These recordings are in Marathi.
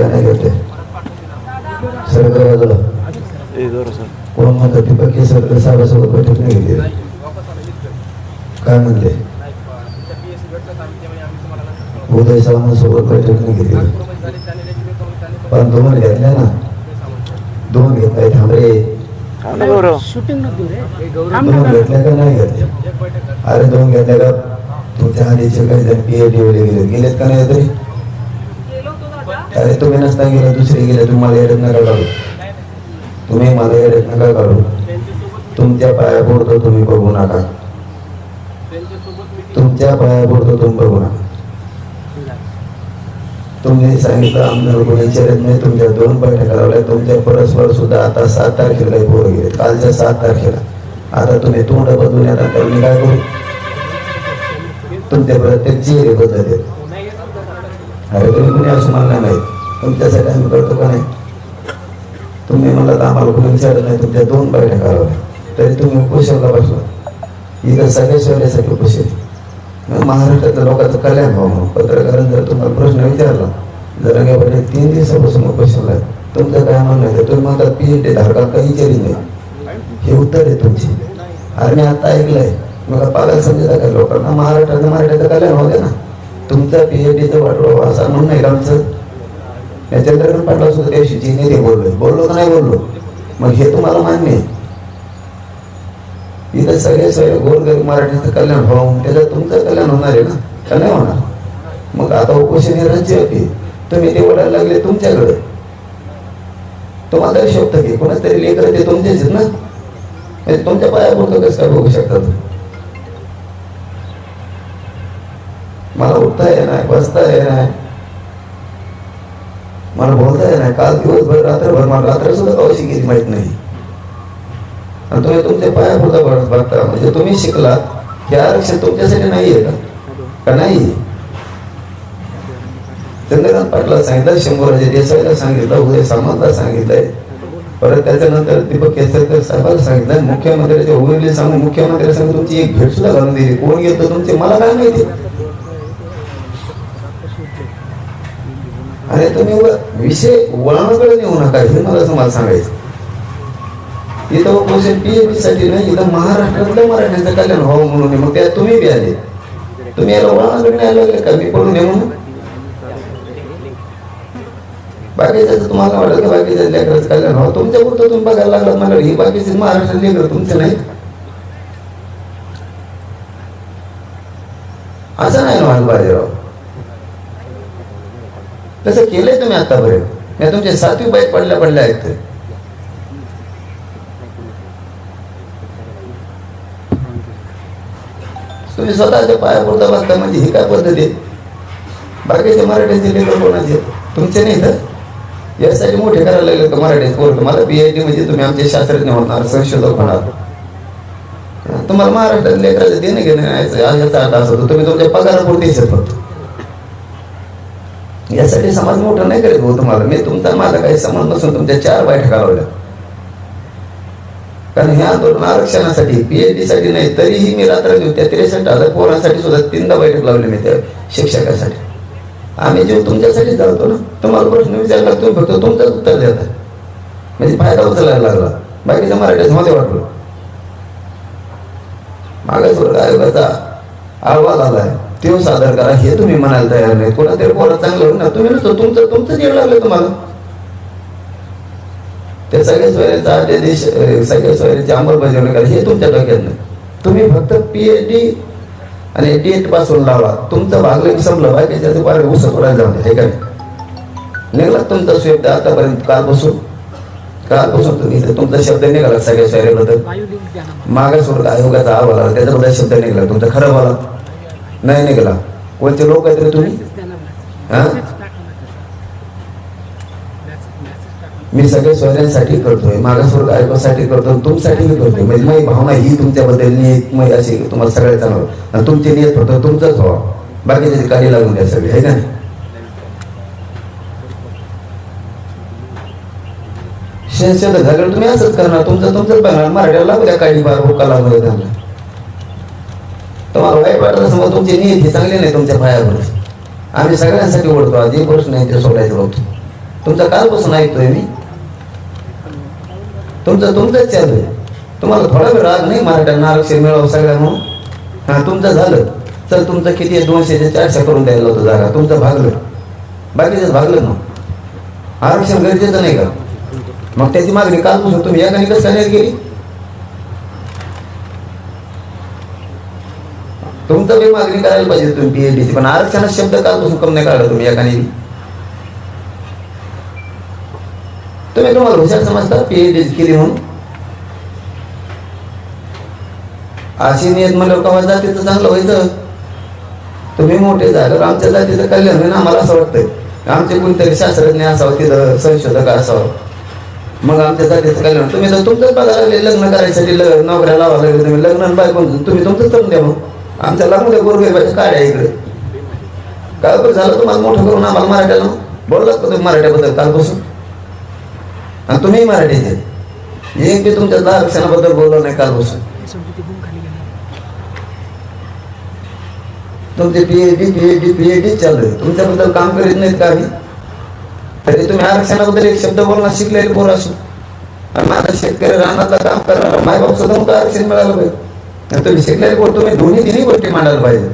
काय नाही करते. सरकार बाजूला कोण म्हणतात दीपक केसरकर साहेबासोबत बैठक नाही घेतली? काय म्हणले? उदय सावंतासोबत बैठक नाही घेतली. पण दोन घेतल्या ना. दोन घेतलाय थांबरे दोन घेतल्या का नाही घेतल्या? अरे दोन घेतल्या का? तुमच्या आधीचे काही जण पीएचडी वगैरे गेले गेलेत का नाही तरी? अरे तुम्ही नसता गेला दुसरे गेले तुम्हाला येडत नका काढू. तुम्ही मला येडत नका काढू. तुमच्या पाया पडतो तुम्ही बघू नका. तुमच्या पाया पडतो तुम्ही बघू नका. तुम्ही सांगितलं आमदार कोणी नाही तुमच्या दोन बैठका लावल्या तुमच्या परस्पर सुद्धा आता सात तारखेला पोर गेले. कालच्या सात तारखेला. आता तुम्ही तोंड बदलून येतात तर मी काय करू? तुमच्या प्रत्येक चेहरे बदलत अरे तुम्ही कुणी असं मला नाही. तुमच्यासाठी आम्ही करतो का नाही? तुम्ही मला तर आम्हाला कोणी विचारलं नाही तुमच्या दोन बैठका लावल्या तरी तुम्ही उपोषणला बसला. इथं सगळ्या शहरासाठी उपोषण मग महाराष्ट्रातल्या लोकांचं कल्याण व्हावं म्हणून. पत्रकारांनी जर तुम्हाला प्रश्न विचारला जर रंगे तीन दिवसापासून उपोषणला आहे तुमचं काय म्हणणं आहे? तर तुम्ही म्हणतात पी एच डी धारकाला काही केली नाही. हे उत्तर आहे तुमची. अरे मी आता ऐकलंय. मला पालक समजता काय लोकांना? महाराष्ट्राचं मराठीचं कल्याण होते ना. तुमचं पी एच डीचं वाटलो असं म्हणून नाही आमचं? मी चंद्रकांत पाटला सुद्धा त्या बोललो. बोललो का नाही बोललो? मग हे तुम्हाला मान्य आहे. इथं सगळे सगळे गोरगरीब मराठीचं कल्याण व्हावं त्याचं तुमचं कल्याण होणार आहे ना? का नाही होणार? मग आता उपोषण हे राज्य होते तुम्ही ते ओढायला लागले तुमच्याकडे. तुम्हाला शोधतं की कोणाच तरी लेकर ते तुमचेच आहेत ना? म्हणजे तुमच्या पाया पुरतं कसं काय बघू शकता तुम्ही? मला उठता येणार बसता येणार मला बोलता येणार काल दिवसभर रात्रभर मला रात्र सुद्धा कवाशी गेली माहीत नाही. आणि तुम्ही तुमच्या पाया पुरता बघता. म्हणजे तुम्ही शिकलात हे आरक्षण तुमच्यासाठी नाही आहे का नाही चंद्रकांत पाटला सांगितलं शंभूराजे देसाईला सांगितलं उदय सामंतला सांगितलंय. परत त्याच्यानंतर दीपक केसरकर साहेबांना सांगितलं मुख्यमंत्र्याच्या उमेदले सांगून मुख्यमंत्री सांगून तुमची एक भेट सुद्धा घालून दिली. कोण घेतो तुमचे? मला काय माहिती? अरे तुम्ही विषय वळणाकडे नेऊ नका हे मला तुम्हाला सांगायचं. इथं उपोषण पीएचडी साठी नाही इथं महाराष्ट्रातलं मराठ्यांचं कल्याण व्हावं म्हणून मग त्या तुम्ही बी आले. तुम्ही याला वळणाकडे नाही लागले का? मी पडून ये म्हणून तुम्हाला वाटत बाकीच्या लेकरच कल्याण व्हावं? तुमच्या पुरतं तुम्ही बघायला लागलात मला. ही बाकीचे महाराष्ट्रात लेकर तुमचे नाही असं नाही ना बाजीराव तसं केलंय तुम्ही आतापर्यंत या तुमचे सातवी बाईक पडल्या पडल्या आहेत. तुम्ही स्वतःच्या पाया पुरता बसता म्हणजे ही काय पद्धती आहे? बाकीचे मराठीचे लेकर कोणाचे तुमचे नाही तर? यासाठी मोठे करायला लागले का मराठी कोर्ट मला पीएचडी म्हणजे तुम्ही आमचे शास्त्रज्ञ होणार संशोधक होणार. तुम्हाला महाराष्ट्रात लेकराचं देणं घेणं नाही याचा अर्थ असतो तुम्ही तुमच्या पगारापुरते फक्त. यासाठी समाज मोठा नाही करीत भाऊ तुम्हाला. मी तुमचा माझा काही संबंध नसून तुमच्या चार बैठका लावल्या. कारण हे आंदोलन आरक्षणासाठी पीएचडी साठी नाही तरीही मी रात्र त्या त्रेसष्ट हजार पोरांसाठी सुद्धा तीनदा बैठक लावली मी त्या शिक्षकासाठी. आम्ही जीव तुमच्यासाठी चालतो ना. तुम्हाला प्रश्न विचारला तुम्ही फक्त तुमचं उत्तर देता. म्हणजे फायदा उचलायला लागला. बाकीच्या मराठी मध्ये वाटलं. मागासवर्ग आयोगाचा अहवाल आहे तो सादर करा हे तुम्ही म्हणायला तयार नाही. कोणातरी पोरा चांगलं होईल ना तुम्ही नसतो तुमचं तुमचं येड लागलं तुम्हाला. ते सगळ्या अध्यादेश अं, सगळ्या सोयऱ्याची अंमलबजावणी करा हे तुमच्या डोक्यात नाही. तुम्ही फक्त पीएचडी आणि टेटपासून लावा. तुमचं भागलं की संपलं बाकीच्या पार उडायला जाऊन हे काय निघला तुमचा शब्द आतापर्यंत कालपासून. कालपासून तुम्ही तुमचा शब्द निघाला सगळ्या ना मागासवर्ग आयोगाचा अहवाल आला त्याच्याबद्दल शब्द निघाला तुमचा खरं बोला नाही निघाला कोणते लोक आहेत रे तुम्ही ना हा? ना. ना. मी सगळ्या सोयऱ्यांसाठी करतोय मागासवर्ग आयोगासाठी करतो तुमच्यासाठी मी करतोय म्हणजे माझी भावना ही तुमच्याबद्दल नियत अशी तुम्हाला सगळ्या चांगलं आणि तुमची नियत फक्त तुमचंच व्हावं बाकीचे कार्य लागून द्या सगळे आहे नाही? शेत झाल्यावर तुम्ही असंच करणार तुमचं तुमचंच बघणार मराठ्याला लागू द्या काही बार हुका लागू द्या त्यांना तुम्हाला वाईट वाटत असं तुमची नियत ही चांगली नाही तुमच्या पायावर आम्ही सगळ्यांसाठी ओढतो आज जे प्रश्न आहे ते सोडायचं होतो तुमचा कालपासून ऐकतोय मी. तुमचं तुमचंच चालू आहे. तुम्हाला थोडा वेळ राग नाही मराठ्यांना आरक्षण मिळावं सगळ्या म्हणून हा तुमचं झालं. चल तुमचं किती आहे? दोनशे चारशे करून द्यायला होतं जागा. तुमचं भागलं. बाकीचं भागलं ना. आरक्षण गरजेचं नाही का? मग त्याची मागणी कालपासून तुम्ही एकाने कसं केली नाही केली तुमचं बी मागणी करायला पाहिजे तुम्ही पीएचडीची पण आरक्षण शब्द कालपासून कम नाही काढला तुम्ही एकाने तुम्ही तुम्हाला हुशार समजता पीएचडी केली म्हणून. अशी नियत म्हणल्यावर कवा जातीचं चांगलं व्हायचं? तुम्ही मोठे झालं आमच्या जातीचं कल्याण होईल आम्हाला असं वाटतंय. आमचे कोणतरी शास्त्रज्ञ असावं तिथं संशोधक असावं. मग आमच्या जातीचं कल्याण. तुम्ही तर तुमचंच बघायला लागले लग्न करायसाठी लग्न नोकऱ्या लावा लागले तुम्ही लग्न बाय बायको तुम्ही तुमचंच करून द्या मग. आमच्या लागू गोरगरिबाच्या काढ्या इकडे? काय बरं झालं तुम्हाला? मोठं करून आम्हाला मराठ्याला बोललात का तुम्ही मराठ्याबद्दल कालपासून? आणि तुम्ही मराठीचे एक बी तुमच्या आरक्षणाबद्दल बोललो नाही कालपासून. समजून गुण डी गेला डी पीएचडी पीएचडी पीएचडी चालू आहे. तुमच्याबद्दल काम करीत नाहीत का आम्ही? तरी तुम्ही आरक्षणाबद्दल एक शब्द बोलणार शिकलेले बोला असू. आणि माझा शेतकरी रानातलं काम करणार माय बाप सुद्धा आरक्षण मिळालं पाहिजे. आणि तुम्ही शिकलेले बोलतो तुम्ही दोन्ही तिन्ही गोष्टी मांडायला पाहिजे.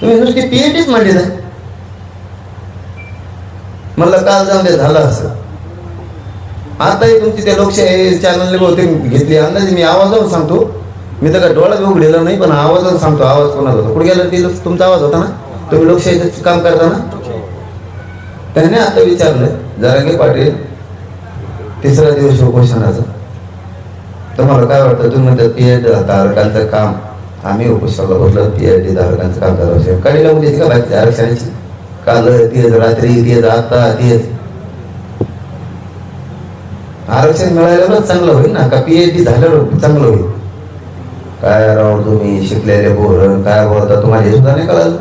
तुम्ही नुसती पीएचडीच मांडली नाही म्हणलं काल जाऊन दे झालं असं. आताही तुमची त्या लोकशाही चॅनलने बहुतेक घेतली अंदाज मी आवाजावर सांगतो. मी तर काय डोळा उघडेला नाही पण आवाजावर सांगतो आवाज कोणाचा होता. कुठे गेला ते तुमचा आवाज होता ना? तुम्ही लोकशाहीचं काम करता ना? त्याने आता विचारलं जरांगे पाटील तिसरा दिवस उपोषणाचा. तुम्हाला काय वाटतं तुम्ही म्हणतात पीएच धारकांचं काम आम्ही उपोषणाला बसलो पीएचडी धारकांचं काम करावं काही लावून देते का बाकी आरक्षणाची? काल तेच रात्री तेच आता तेच आरक्षण मिळाल्यावरच चांगलं होईल ना का पीएचडी झाल्यावर चांगलं होईल? काय राव तुम्ही शिकलेले बोर काय बोलता तुम्हाला हे सुद्धा नाही कळालं?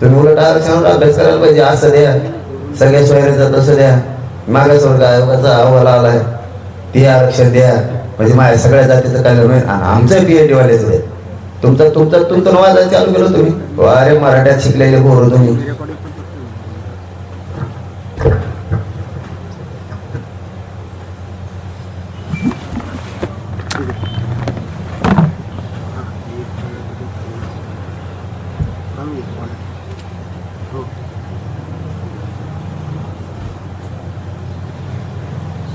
तुम्ही उलट आरक्षणावर अभ्यास करायला पाहिजे असं द्या. सगळ्या सोयऱ्याचं तसं द्या. मागासवर्ग आयोगाचा अहवाल आलाय. ते आरक्षण द्या. म्हणजे माझ्या सगळ्या जातीचं कल्याण आमचं आणि आमचं पीएचडी वाल्याचं तुमचा तुमचं तुमचं नवा चालू केलं तुम्ही अरे मराठ्यात शिकलेले भोर तुम्ही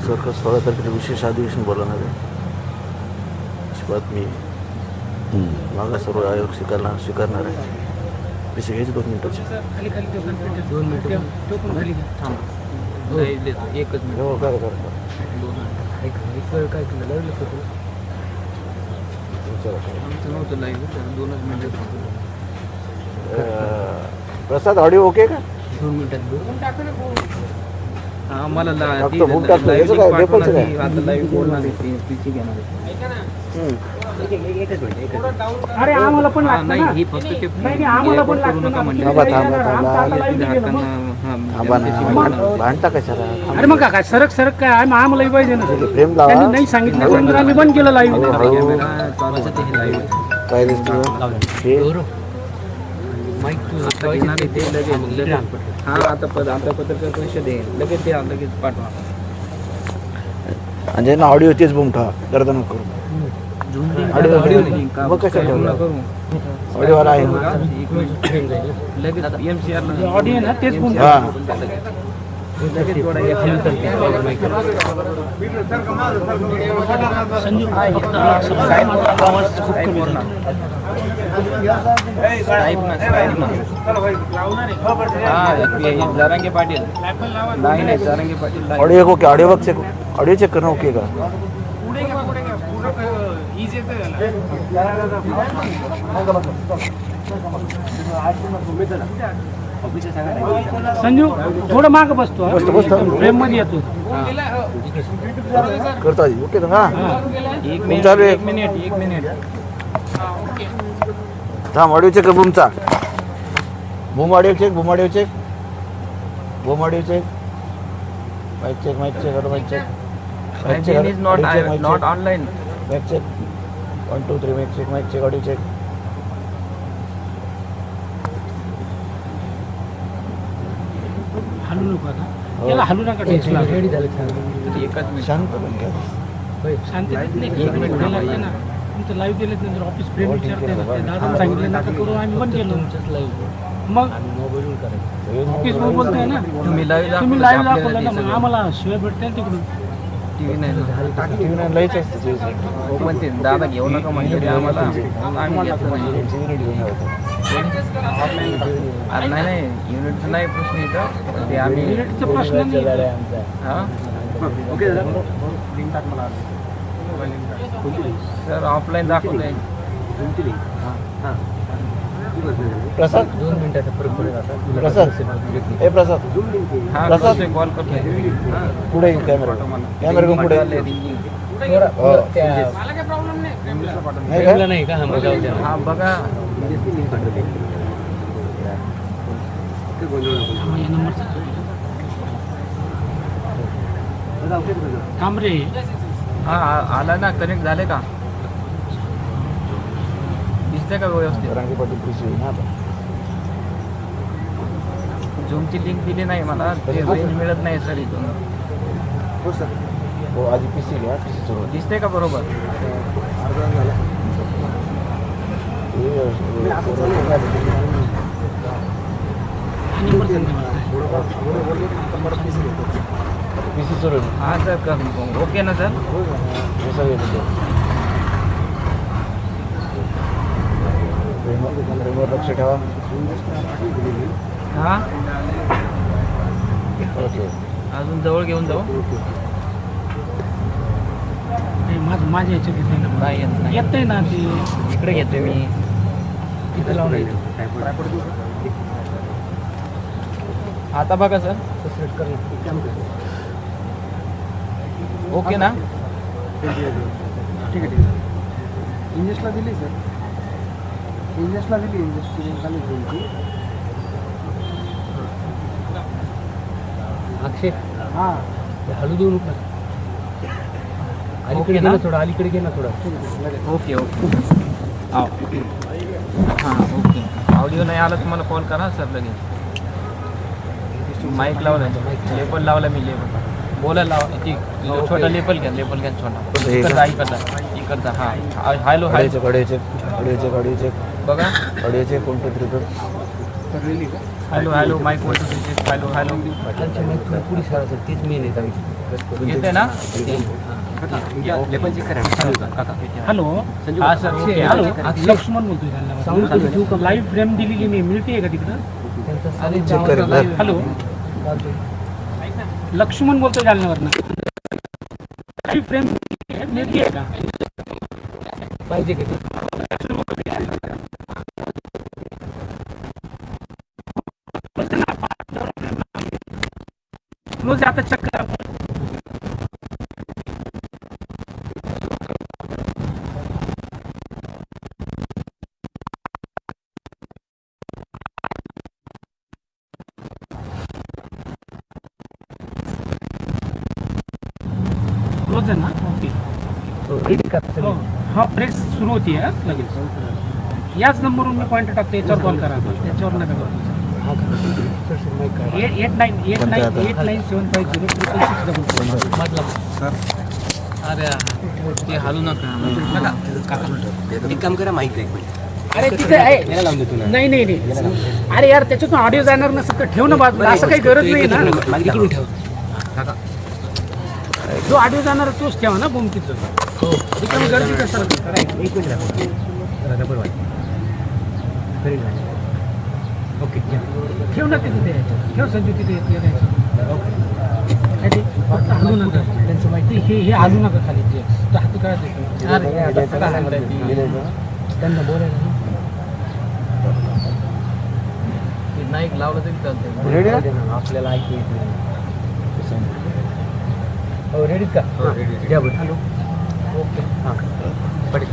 सरकार सोळा तारखेला विशेष अधिवेशन बोलवणार आहे अशी बातमी मागासवर्ग आयोग स्वीकारणार स्वीकारणार आहे. घ्यायचे दोन मिनिटाचे दोन मिनिटं तो पण खाली घ्या. थांब. एकच मिनिट. हो काय काय दोन मिनिटं. एक एक वेळ काय केलं? लावलं का तू आमचं नव्हतं लाईव्ह दोनच मिनिटं थांबलो. प्रसाद ऑडिओ ओके का? दोन मिनिटात बोल मला ला- फक्त ती बोल टाकलं. live याचं काय? link पाठवलं पेपरचं की आता लाईव्ह बोलणार आहे ती- तिची घेणार आहे. अरे आम्हाला पण हा, लागतं नाही ना. ही फक्त ते नाही नाही, आम्हाला पण करू लागतं नका ना. म्हणजे थांबा, थांबा, थांबा. आमचा ते live धारकांना, गेलं हा, थांबा ना. जनतेशी भांड- बोलणार. भांडता कशाला अरे मग काय सरक सरक काय? आम्ही आम्हालाही पाहिजे ना. फ्रेम लावा. त्यांनी नाही सांगितलं. म्हणून आम्ही बंद केलं लाईव्ह हळू-. काय दिसतं हे? आता घेणार आहे ते लगेच लगेच हा आता पद आता पत्रकार परिषद आहे. लगेच पाठवा. आणि ज्यांना ऑडिओ तेच बुम ठेवा गर्द नको करू ऑडिओ ऑडिओ नाही. का मग कशाला काय ठेवलं? करू? आहे. लगेच एमसीआर ऑडिओ ना तेच हा. जरांगे पाटील नाही नाही Jarange Patil. Audio okay audio बघ चेक ऑडिओ चेक करणं ओके का संजू थोडं माग बसतो बसतो, बसतो. फ्रेममध्ये येतो. करतो ओके ना हा. एक मिनिट चालू आहे. एक मिनिट एक मिनिट. थांब ऑडिओ चेक कर बूमचा. Boom audio check boom audio check boom audio check mic check mic check audio mic check mic check check online. Mic check one two three mic check mic check audio check हलू नको आता. त्याला हलू नका टेस्टला एकच मिनिट. शांत पण घ्या. शांततेत नाही. एक मिनिट ना. तुमचं लाईव्ह दिलं नंतर ऑफिस फ्रेंड विचारते दादा सांगितलं नका करू आम्ही पण केलं. मग ऑफिस बोलतोय ना. तुम्ही लाईव्ह तुम्ही लाईव्ह दाखवलं ना मग आम्हाला शिवाय भेटते ना तिकडून. टीव्ही नाही TV नाही लयच असतं चोवीस घंटे. हो पण ते. दादा घेऊ नका म्हणजे आम्हाला आम्ही घेतलं नाही. नाही नाही युनिटचं नाही प्रश्न इथं. ते आम्ही मिनिटचा प्रश्न नाही हा? सर ऑफलाईन दाखवलंय प्रसाद? दोन मिनिटाचा फरक पडेल प्रसाद. ए प्रसाद. हा प्रसाद. करतोय. कॉल करतोय पुढे कॅमेरा. कॅमेरा पुढे आले हो. मला काही प्रॉब्लेम नाही. नाही का? हा बघा या नंबरचा थांब रे. हा आ- आला ना? कनेक्ट झाले का? दिसते का व्यवस्थित? रंगी पाटील कृषी ना आता. झूमची लिंक दिली नाही मला. ते रेंज मिळत नाही सर इथून. हो आधी पी सी घ्या पी सी सुरू दिसते का बरोबर? हा. पी सी सुरू हा सर कर ओके ना सर? रिमोट लक्ष ठेवा. हा? ओके. अजून जवळ घेऊन जाऊ. माझं माझ्या याच्यात येत नाही येत नाही येत नाही? ना ते. इकडे घेतोय मी. तिथं लावलं आता बघा सर. ओके ना? ठीक आहे ठीक आहे. इंजेसला दिली सर. इंजेसला दिली. इंजेसची खाली तुमची अक्षय. हां. हळू देऊ नका ओके ना? थोडं अलीकडे घे ना थोडं. Okay okay. हाँ ओके. ऑडिओ नाही आला तुम्हाला कॉल करा सर लगेच. माईक लावला लेपल लावला मी लेपल बोला लावा. ती छोटा लेपल घ्या लेपल घ्या छोटा. इकडचा इकडचा इकडचा. हाँ. हॅलो हाय गाडीचे गाडीचे गाडीचे गाडीचे बघा. गाडीचे कोणते त्रिकड hello hello mic two three hello hello. Puri sir तेच मेन आहे. येते ना? हॅलो? हा सर ओके हॅलो? लक्ष्मण बोलतोय लाईव्ह फ्रेम दिलेली नाही मिळते का तिकडं. हॅलो? लक्ष्मण बोलतोय जालन्यावरनं लाईव्ह फ्रेम मिळते का? पाहिजे का? रोज आहे ना? ओके. हो हा प्रेस सुरू होती आहे लगेच. याच नंबरवरून मी पॉईंट टाकतो याच्यावर कॉल करा. याच्यावर नका करू. Eight eight nine eight nine eight nine seven five zero triple six double अरे ते हालू नका. एक काम करा माहिती एक मिनिट अरे तिथे आहे. नाही नाही नाही. अरे यार त्याच्यातून ऑडिओ जाणार नसेल तर ठेव ना बाजूला. असं काही गरज नाही ना. इकडून ठेव. जो ऑडिओ जाणार तोच ठेवा ना बुमकीचं. हो. रिकामी गर्दी कसं एक मिनिट ओके ठेव ना तिथे ते. ठेव संजू तिथे ते? फक्त हलू नका. त्यांचं माहिती हे हे हलू नका खाली. ते हाती काय त्यांना बोलायला ना. नाही लावलं तरी आहे? आपल्याला ऐकू येत नाही. हो रेडीत का? बरं. हॅलो. ओके. हां पडेल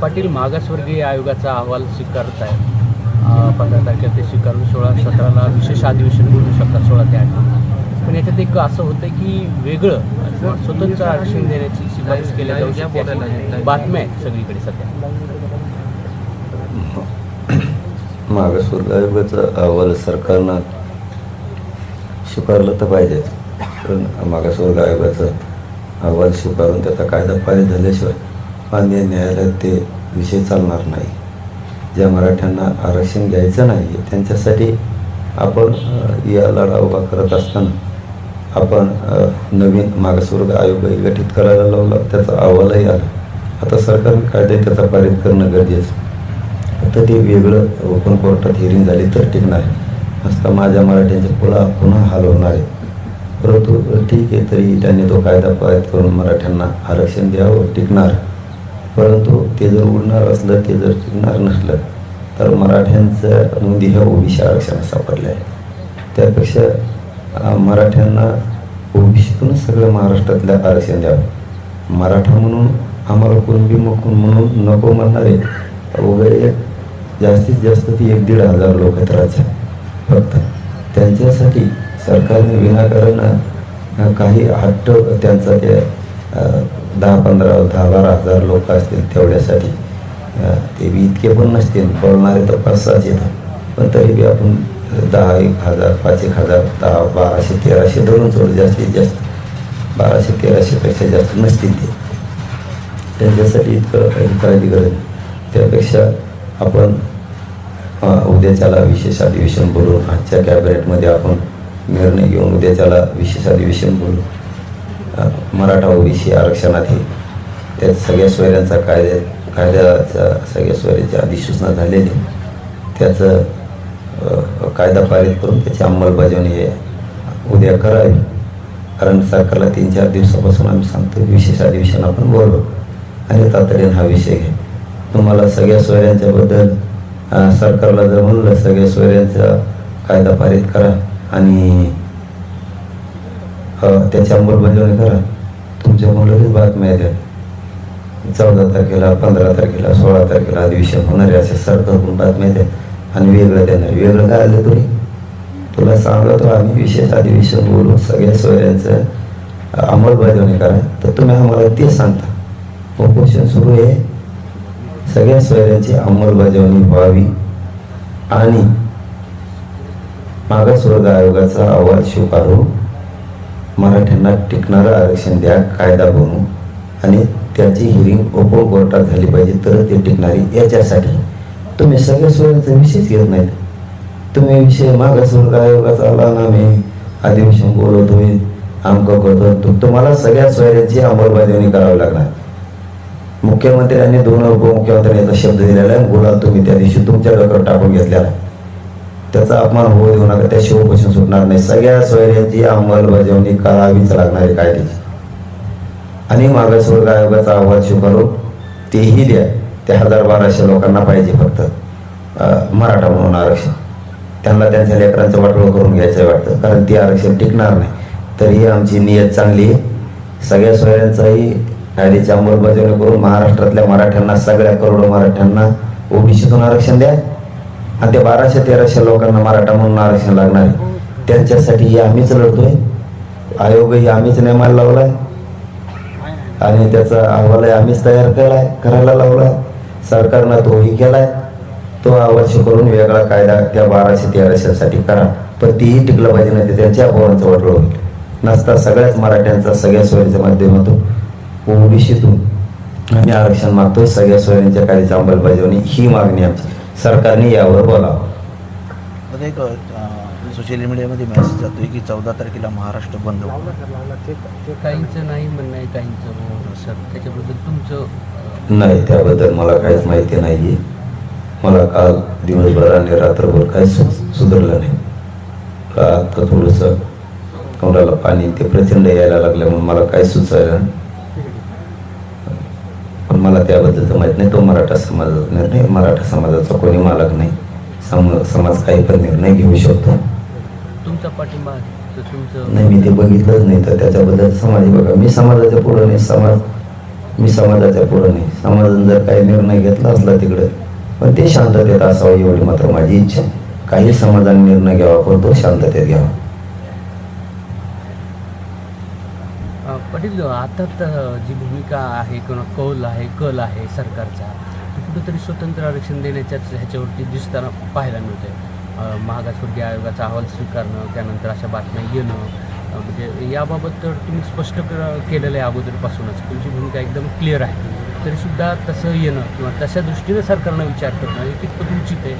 पाटील मागासवर्गीय आयोगाचा अहवाल स्वीकारत आहे पंधरा तारखेला ते स्वीकारून सोळा सतराला विशेष अधिवेशन बोलू शकतात सोळा ते आठ. पण याच्यात एक असं होतं की वेगळं स्वतंत्र आरक्षण देण्याची शिफारस केल्या जाऊ शकते बातम्या आहेत सगळीकडे सध्या. मागासवर्ग आयोगाचा अहवाल सरकारनं स्वीकारलं तर पाहिजेच. पण मागासवर्ग आयोगाचा अहवाल स्वीकारून त्याचा कायदा पारित झाल्याशिवाय माननीय न्यायालयात ते विषय चालणार नाही. ज्या मराठ्यांना आरक्षण घ्यायचं नाही त्यांच्यासाठी आपण या लढा उभा करत असताना आपण नवीन मागासवर्ग आयोगही गठीत करायला लावला त्याचा अहवालही आला. आता सरकारने कायदे त्याचा पारित करणं गरजेचं आहे. ते वेगळं ओपन कोर्टात हिअरिंग झाली तर टिकणार आहे असता माझ्या मराठ्यांच्या पुन्हा पुन्हा हाल होणार आहे. परंतु ठीक आहे तरी त्यांनी तो कायदा पारित करून मराठ्यांना आरक्षण द्यावं टिकणार. परंतु ते जर उडणार असलं ते जर टिकणार नसलं तर मराठ्यांचं नोंदी ह्या ओबीसी आरक्षणात सापडल्या आहे. त्यापेक्षा मराठ्यांना ओबीसीतूनच सगळं महाराष्ट्रातल्या आरक्षण द्यावं. मराठा म्हणून आम्हाला कुणबी मकून म्हणून नको म्हणणारे वगैरे जास्तीत जास्त ती एक दीड हजार लोक आहेत राज्यात फक्त त्यांच्यासाठी सरकारने विनाकारण काही हट्ट त्यांचा ते दहा पंधरा दहा बारा हजार लोक असतील तेवढ्यासाठी. ते बी इतके पण नसतील बोलणारे तर पाच सहाच येतात. पण तरी बी आपण दहा एक हजार पाच एक हजार दहा बाराशे तेराशे धरून सोडू जास्तीत जास्त बाराशे तेराशेपेक्षा जास्त नसतील ते. त्यांच्यासाठी इतकं काही काळजी गरज त्यापेक्षा आपण अ, उद्याच्याला विशेष अधिवेशन बोलून आजच्या कॅबिनेटमध्ये आपण निर्णय घेऊन उद्याच्याला विशेष अधिवेशन बोलू. मराठा ओबीसी आरक्षणात हे त्यात सगळ्या सोयऱ्यांचा कायद्या कायद्याचा सगळ्या सोयऱ्याची अधिसूचना झालेली. त्याचं कायदा पारित करून त्याची अंमलबजावणी हे उद्या करावी. कारण सरकारला तीन चार दिवसापासून आम्ही सांगतो विशेष अधिवेशन आपण बोललो आणि तातडीने हा विषय घे तुम्हाला सगळ्या सोयऱ्यांच्याबद्दल सरकारला जर म्हणलं सगळ्या सोयऱ्यांचा कायदा पारित करा आणि त्याची अंमलबजावणी करा. तुमच्या लगेच बातम्या द्या चौदा तारखेला पंधरा तारखेला सोळा तारखेला अधिवेशन होणारे आहे असे सरकारकडून बातम्या द्या आणि वेगळं देणार वेगळं काय आलं तुम्ही तुला सांगतो आम्ही विशेष अधिवेशन बोलू सगळ्या सोयऱ्यांचं अंमलबजावणी करा. तर तुम्ही आम्हाला ते सांगता. उपोषण सुरू आहे. सगळ्या सोयऱ्यांची अंमलबजावणी व्हावी आणि मागासवर्ग आयोगाचा अहवाल स्वीकारून मराठ्यांना टिकणारं आरक्षण द्या कायदा बनवू आणि त्याची हिरिंग ओपन कोर्टात झाली पाहिजे तर ते टिकणारी याच्यासाठी. तुम्ही सगळ्या सोयऱ्यांचा विषयच घेत नाहीत. तुम्ही विषय मागासवर्ग आयोगाचा आला ना मी अधिवेशन बोलवतोय आमकं करतो तुम्हाला सगळ्या सोयऱ्यांची अंमलबजावणी करावी लागणार. मुख्यमंत्र्यांनी दोन उपमुख्यमंत्र्यांचा शब्द दिलेला आहे. गुलाल तुम्ही त्या दिवशी तुमच्या डोक्यावर टाकून घेतलेला आहे त्याचा अपमान होऊ देऊ नका त्या शिवपासून सुटणार नाही. सगळ्या सोयऱ्यांची अंमलबजावणी करावीच लागणार आहे कायद्याची. आणि मागासवर्ग आयोगाचा अहवाल स्वीकारून तेही द्या. त्या हजार बाराशे लोकांना पाहिजे फक्त. मराठा म्हणून आरक्षण. त्यांना त्यांच्या लेकरांचं वाटोळ करून घ्यायचं वाटतं. कारण ती आरक्षण टिकणार नाही. तर ही आमची नियत चांगली आहे. सगळ्या सोयऱ्यांचाही कायद्याची अंमलबजावणी करून महाराष्ट्रातल्या मराठ्यांना सगळ्या करोडो मराठ्यांना ओबीसीतून आरक्षण द्या. आणि त्या बाराशे तेराशे लोकांना मराठा म्हणून आरक्षण लागणार आहे. त्यांच्यासाठी आम्हीच लढतोय. आयोगही आम्हीच नेमायला लावलाय. आणि त्याचा अहवालही आम्हीच तयार केलाय करायला लावलाय. सरकारनं तोही केलाय. तो अहवाल करून वेगळा कायदा त्या बाराशे तेराशेसाठी करा. पण तीही टिकलं पाहिजे नाही ते त्यांच्या अहवालाचं वाटलं होईल. नसता सगळ्याच मराठ्यांचा सगळ्या सोयीच्या माध्यमातून ओबीसीतून आम्ही आरक्षण मागतोय. सगळ्या सोयींच्या कायद्याची अंमलबजावणी ही मागणी आमची. सरकारने यावर बोलावं. आता एक सोशल मीडियामध्ये मेसेज जातोय की चौदा तारखेला महाराष्ट्र बंद. काहींचं नाही म्हणणं आहे काहींचं हो सर त्याच्याबद्दल तुमचं अं, नाही त्याबद्दल मला काहीच माहिती नाही आहे मला काल दिवसभर आणि रात्रभर काही सु सुधारलं नाही. का आता थोडंसं तोंडाला पाणी ते प्रचंड यायला लागल्यामुळे मला काही सुचायला नाही. मला त्याबद्दलचं माहीत नाही तो मराठा समाजाचा निर्णय मराठा समाजाचा कोणी मालक नाही. सम समाज काही पण निर्णय घेऊ शकतो. तुमचा पाठिंबा नाही मी ते बघितलंच नाही तर त्याच्याबद्दल समाज बघा. मी समाजाच्या पुढं नाही समाज मी समाजाच्या पुढं नाही. समाजाने जर काही निर्णय घेतला असला तिकडे पण ते शांततेत असावं एवढी मात्र माझी इच्छा. काही समाजाने निर्णय घ्यावा पण तो शांततेत घ्यावा अं, पाटील आता तर जी भूमिका आहे किंवा कौल आहे कल आहे सरकारचा कुठंतरी स्वतंत्र आरक्षण देण्याच्याच ह्याच्यावरती दिसताना पाहायला मिळतंय महागासवर्गीय आयोगाचा अहवाल स्वीकारणं त्यानंतर अशा बातम्या येणं म्हणजे याबाबत तर तुम्ही स्पष्ट कर केलेलं आहे अगोदरपासूनच. तुमची भूमिका एकदम क्लिअर आहे. तरीसुद्धा तसं येणं किंवा तशा दृष्टीनं सरकारनं विचार करणं हे कितपत उचित आहे?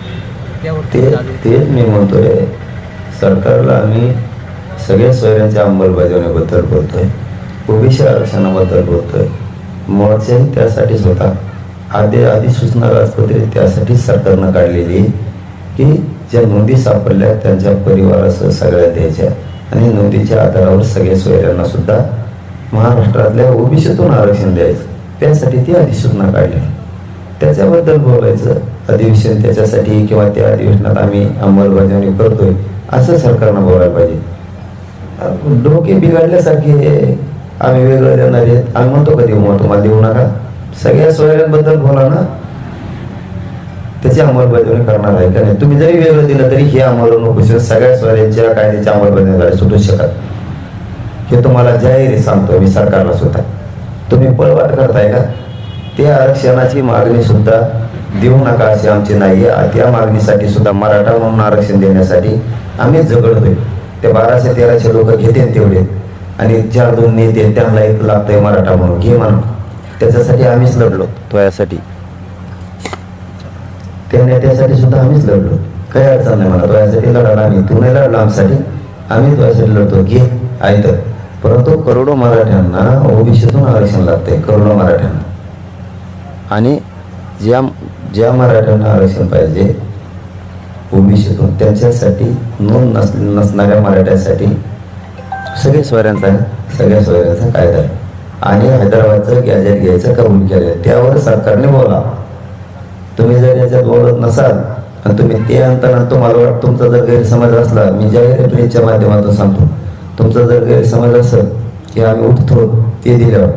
त्यावरती तेच मी म्हणतोय सरकारला आम्ही सगळ्या सोयऱ्यांच्या अंमलबजावणीबद्दल बोलतोय. ओबीसी आरक्षणाबद्दल बोलतोय. मोर्चाही त्यासाठीच होता आधी अधिसूचना सूचना राजपत्रित त्यासाठीच सरकारनं काढलेली आहे की ज्या नोंदी सापडल्या त्यांच्या परिवारासह सगळ्या द्यायच्या आणि नोंदीच्या आधारावर सगळ्या सोयऱ्यांना सुद्धा महाराष्ट्रातल्या ओबीसीतून आरक्षण द्यायचं. त्यासाठी ती अधिसूचना काढली. त्याच्याबद्दल बोलायचं अधिवेशन त्याच्यासाठी किंवा त्या अधिवेशनात आम्ही अंमलबजावणी करतोय असं सरकारनं बोलायला पाहिजे. डोके बिघडल्यासारखे आम्ही वेगळं देणार आहेत. आम्ही म्हणतो का देऊ मग तुम्हाला देऊ नका. सगळ्या सोयऱ्यांबद्दल बोला ना. त्याची अंमलबजावणी करणार आहे का नाही? तुम्ही जरी वेगळं दिलं तरी हे अंमल नको सगळ्या सोयऱ्यांच्या कायद्याची अंमलबजावणी सुटू शकत हे तुम्हाला जाहीर सांगतो मी सरकारला सुद्धा. तुम्ही पळवाट करताय का? त्या आरक्षणाची मागणी सुद्धा देऊ नका अशी आमची नाही आहे त्या मागणीसाठी सुद्धा मराठा म्हणून आरक्षण देण्यासाठी आम्ही झगडतोय. ते बाराशे तेराशे लोक घेते तेवढे. आणि चार दोन नेते त्यांना एक लागतंय मराठा म्हणून. घे म्हणून त्याच्यासाठी आम्हीच लढलो. तो यासाठी त्या नेत्यासाठी सुद्धा आम्हीच लढलो. काही अडचण नाही मला तो यासाठी लढाला आम्ही. तू नाही लढला आमच्यासाठी आम्ही तो यासाठी लढतो. घे. तर. परंतु करोडो मराठ्यांना ओबीसीतून आरक्षण लागतंय. करोडो मराठ्यांना. आणि ज्या ज्या मराठ्यांना आरक्षण पाहिजे ओबीसीतून त्यांच्यासाठी नोंद नस नसणाऱ्या मराठ्यांसाठी सगळ्या स्वऱ्यांचा सगळ्या स्वऱ्यांचा कायदा आहे. आणि हैदराबादचं गॅजेट घ्यायचं कबूल केलं? त्यावर सरकारने बोला. तुम्ही जर याच्यात बोलत नसाल आणि तुम्ही ते आणताना तुम्हाला वाटतं तुमचा जर गैरसमज असला मी जाहीर प्रेसच्या माध्यमातून सांगतो. तुमचा जर गैरसमज असेल की आम्ही उठतो ते दिल्यावर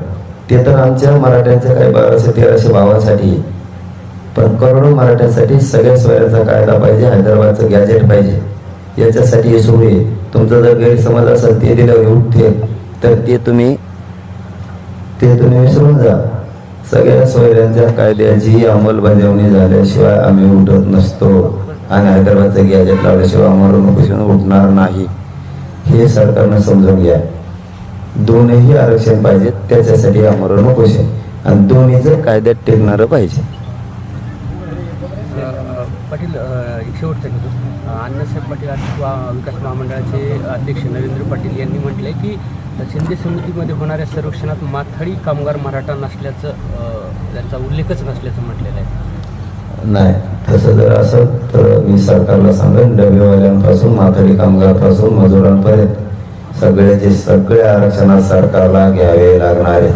ते तर आमच्या मराठ्यांच्या काही बाराशे तेराशे भावांसाठी आहे. पण करोडो मराठ्यांसाठी सगळ्या स्वरांचा कायदा पाहिजे हैदराबादचं गॅजेट पाहिजे. याच्यासाठी हे सुरू आहे. तुमचा जर गैरसमज असेल ते दिल्यावर उठते तर ते तुम्ही ते तुम्ही विसरून जा. सगळ्या सोयऱ्यांच्या कायद्याची अंमलबजावणी झाल्याशिवाय आम्ही उठत नसतो आणि हैदराबादचं गॅजेट लावल्याशिवाय आम्हाला उठणार नाही. हे सरकारनं समजून घ्या. दोनही आरक्षण पाहिजे त्याच्यासाठी आमरण उपोषण आणि दोन्हीचं कायद्यात टेकणारं पाहिजे. पाटील अ, अण्णासाहेब पाटील आर्थिक विकास महामंडळाचे अध्यक्ष नरेंद्र पाटील यांनी म्हटलंय की शिंदे समितीमध्ये होणाऱ्या सर्वेक्षणात माथाडी कामगार मराठा नसल्याचं त्यांचा उल्लेखच नसल्याचं म्हटलेलं आहे. नाही तसं जर असं तर मी सरकारला सांगेन डबेवाल्यांपासून माथाडी कामगारपासून मजुरांपर्यंत सगळे जे सगळे आरक्षणात सरकारला घ्यावे लागणारे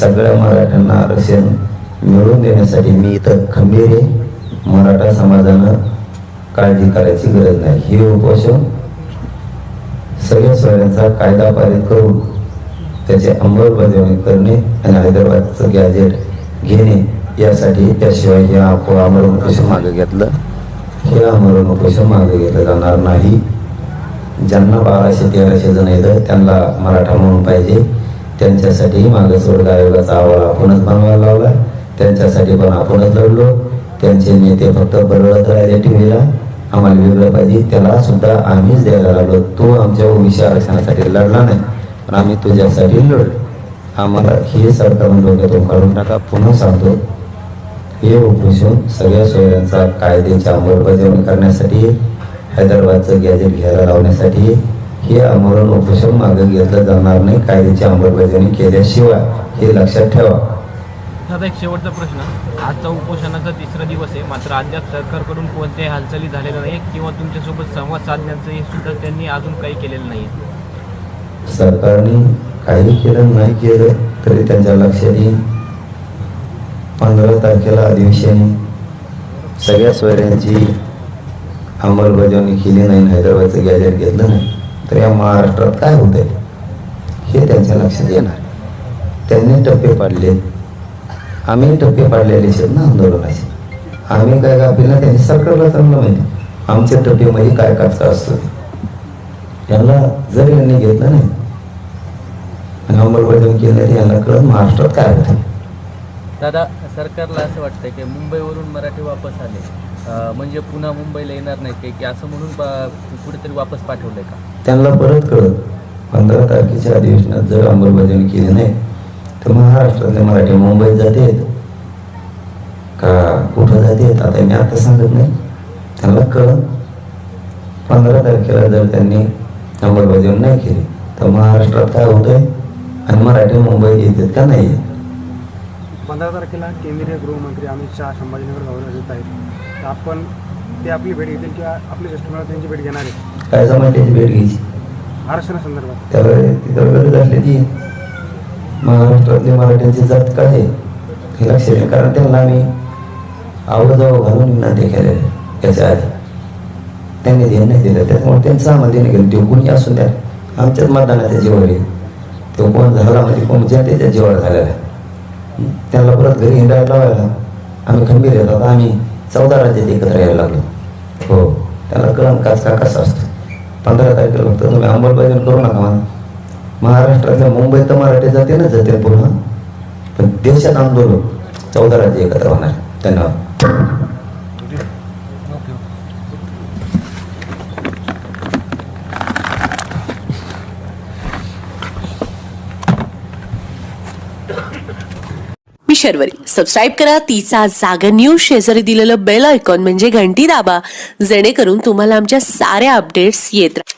सगळ्या मराठ्यांना आरक्षण मिळवून देण्यासाठी मी इथं खंबीर आहे. मराठा समाजानं काळजी करायची गरज नाही. हे उपोषण सगळ्या सोयांचा कायदा पारित करून त्याची अंमलबजावणी करणे आणि हैदराबादचं गॅजेट घेणे यासाठी त्याशिवाय हे आप आमरण उपोषण मागे घेतलं. हे आमरण उपोषण मागे घेतलं जाणार नाही. ज्यांना बाराशे तेराशे जण येतं त्यांना मराठा म्हणून पाहिजे. त्यांच्यासाठी मागासवर्ग आयोगाचा अहवाल आपणच बनवायला लावला. त्यांच्यासाठी पण आपणच लढलो. त्यांचे नेते फक्त बरळत राहिले टी व्हीला आम्हाला वेगळं पाहिजे. त्याला सुद्धा आम्हीच द्यायला लागलो. तो आमच्या ओबीसी आरक्षणासाठी लढला नाही पण आम्ही तुझ्यासाठी लढलो. आम्हाला हे सरकारून डोक्यातून काढून टाका. पुन्हा सांगतो हे उपोषण सगळ्या सोयऱ्यांचा कायद्याची अंमलबजावणी करण्यासाठी हैदराबादचं गॅजेट घ्यायला लावण्यासाठी हे आमरण उपोषण मागे घेतलं जाणार नाही. कायद्याची अंमलबजावणी केल्याशिवाय हे लक्षात ठेवा. दादा एक शेवटचा प्रश्न. आजचा उपोषणाचा तिसरा दिवस आहे. मात्र अद्याप सरकारकडून कोणत्याही हालचाली झालेल्या नाही किंवा तुमच्यासोबत संवाद साधण्याचं हे सुद्धा त्यांनी अजून काही केलेलं नाही. सरकारने काही केलं नाही केलं तरी त्यांच्या लक्षात येईल पंधरा तारखेला अधिवेशन सगळ्या सोयऱ्यांची अंमलबजावणी केली नाही हैदराबादचं गॅजेट घेतलं नाही तर या महाराष्ट्रात काय होतंय? हे त्यांच्या लक्षात येणार. त्यांनी टप्पे पाडले आम्ही टप्पे पाडलेले आहेत ना आंदोलनाचे. आम्ही काय ना त्यांनी सरकारला चांगलं माहिती. आमच्या टप्पेमध्ये काय काचका असतो यांना जर यांनी घेतलं नाही आणि अंमलबजावणी केली नाही तर यांना कळत महाराष्ट्रात काय होतं. दादा सरकारला असं वाटतंय की मुंबईवरून मराठी वापस आले. म्हणजे पुन्हा मुंबईला येणार काही की असं म्हणून कुठेतरी वापस पाठवलंय का? त्यांना परत कळत पंधरा तारखेच्या अधिवेशनात जर अंमलबजावणी केली नाही तर महाराष्ट्रातले मराठी मुंबईत जातेत का कुठं जातेत आता मी आता सांगत नाही. त्यांना कळत पंधरा तारखेला जर त्यांनी अंमलबजावणी नाही केली तर महाराष्ट्रात काय होतंय? आणि मराठी मुंबईत येतात का नाही? पंधरा तारखेला केंद्रीय गृहमंत्री अमित शहा संभाजीनगर दौऱ्यावर येत आहेत. तर आपण ते आपली भेट घेतील किंवा आपले मंडळ त्यांची भेट घेणार आहे. काय जमायची भेट घ्यायची? आरक्षणासंदर्भात. त्याला तिथं गरज असली ती. महाराष्ट्रातली मराठ्यांची जात काय आहे हे लक्ष येईल कारण त्यांना आम्ही आवडजाव घालून विनंती केले याच्या आधी. त्यांनी ध्यान नाही दिलं त्याच्यामुळे त्यांचं आम्हाला देणं गेलं. ते कोणी असून द्या. आमच्याच मतदानाच्या जीवावर आहे तो कोण झाला म्हणजे कोण जनतेच्या जीवावर झालेला आहे. त्यांना परत घरी हिंडायला लावायला आम्ही खंबीर येतो आम्ही चौदा राज्यात एकत्र यायला लागलो. हो. त्याला कळण काच का कसा असतो? पंधरा तारखेला फक्त तुम्ही अंमलबजावणी करू नका मला महाराष्ट्रातल्या मुंबईत तर मराठी जाते ना जाते पूर्ण. पण देशात आंदोलन चौदा राज्य एकत्र होणार. धन्यवाद. मी शर्वरी. सबस्क्राईब करा. तिचा जागर न्यूज शेजारी दिलेलं बेल आयकॉन म्हणजे घंटी दाबा. जेणेकरून तुम्हाला आमच्या साऱ्या अपडेट्स येत राहतील